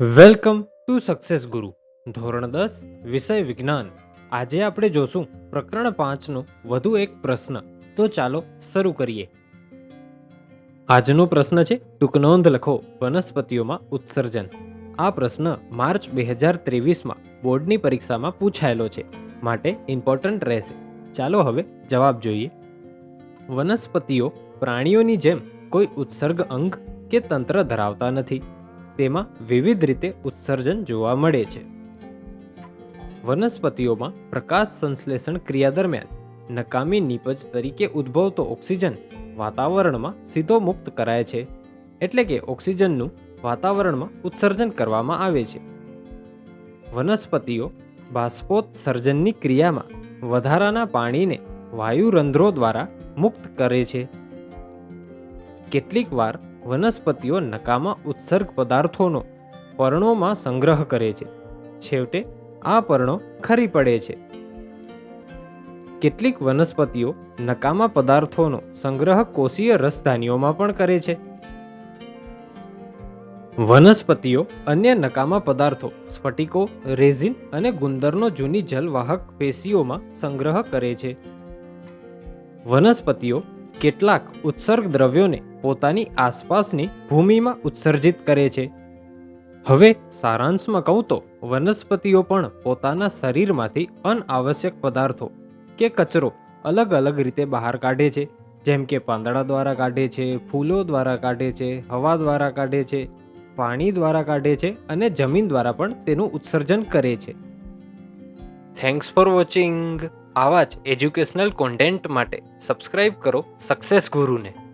Welcome to success ગુરુ. ધોરણ દસ, વિષય વિજ્ઞાન. આજે આપણે જોશું પ્રકરણ પાંચનો વધુ એક પ્રશ્ન. તો ચાલો શરૂ કરીએ. આજનો પ્રશ્ન છે, ટૂંક નોંધ લખો, વનસ્પતિઓમાં ઉત્સર્જન. આ પ્રશ્ન માર્ચ બે હજાર ત્રેવીસમાં બોર્ડની પરીક્ષામાં પૂછાયેલો છે. માટે ઇમ્પોર્ટન્ટ રહેશે. ચાલો હવે જવાબ જોઈએ. વનસ્પતિઓ પ્રાણીઓની જેમ કોઈ ઉત્સર્ગ અંગ કે તંત્ર ધરાવતા નથી. તેમાં વિવિધ રીતે ઉત્સર્જન જોવા મળે છે. વનસ્પતિઓમાં પ્રકાશ સંશ્લેષણ ક્રિયા દરમિયાન નકામી નીપજ તરીકે ઉદ્ભવતો ઓક્સિજન વાતાવરણમાં સીધો મુક્ત કરાય છે, એટલે કે ઓક્સિજનનું વાતાવરણમાં ઉત્સર્જન કરવામાં આવે છે. વનસ્પતિઓ બાષ્પોત્સર્જનની ક્રિયામાં વધારાના પાણીને વાયુરંધ્રો દ્વારા મુક્ત કરે છે. કેટલીક વાર વનસ્પતિઓ નકામા ઉત્સર્ગ પદાર્થોનો પર્ણોમાં સંગ્રહ કરે છે. છેવટે આ પર્ણો ખરી પડે છે. કેટલીક વનસ્પતિઓ નકામા પદાર્થોનો સંગ્રહ કોષીય રસધાનીઓમાં પણ કરે છે. વનસ્પતિઓ અન્ય નકામા પદાર્થો, સ્ફટિકો, રેઝિન અને ગુંદરનો જૂની જલવાહક પેશીઓમાં સંગ્રહ કરે છે. વનસ્પતિઓ કેટલાક ઉત્સર્ગ દ્રવ્યોને પોતાની આસપાસની ભૂમિમાં ઉત્સર્જિત કરે છે. હવે સારાંશમાં કહું તો, વનસ્પતિઓ પણ પોતાના શરીરમાંથી અનાવશ્યક પદાર્થો કે કચરો અલગ અલગ રીતે બહાર કાઢે છે. જેમ કે પાંદડા દ્વારા કાઢે છે, ફૂલો દ્વારા કાઢે છે, હવા દ્વારા કાઢે છે, પાણી દ્વારા કાઢે છે અને જમીન દ્વારા પણ તેનું ઉત્સર્જન કરે છે. થેન્ક્સ ફોર વોચિંગ આવા જ એજ્યુકેશનલ કોન્ટેન્ટ માટે સબસ્ક્રાઇબ કરો સક્સેસ ગુરુને.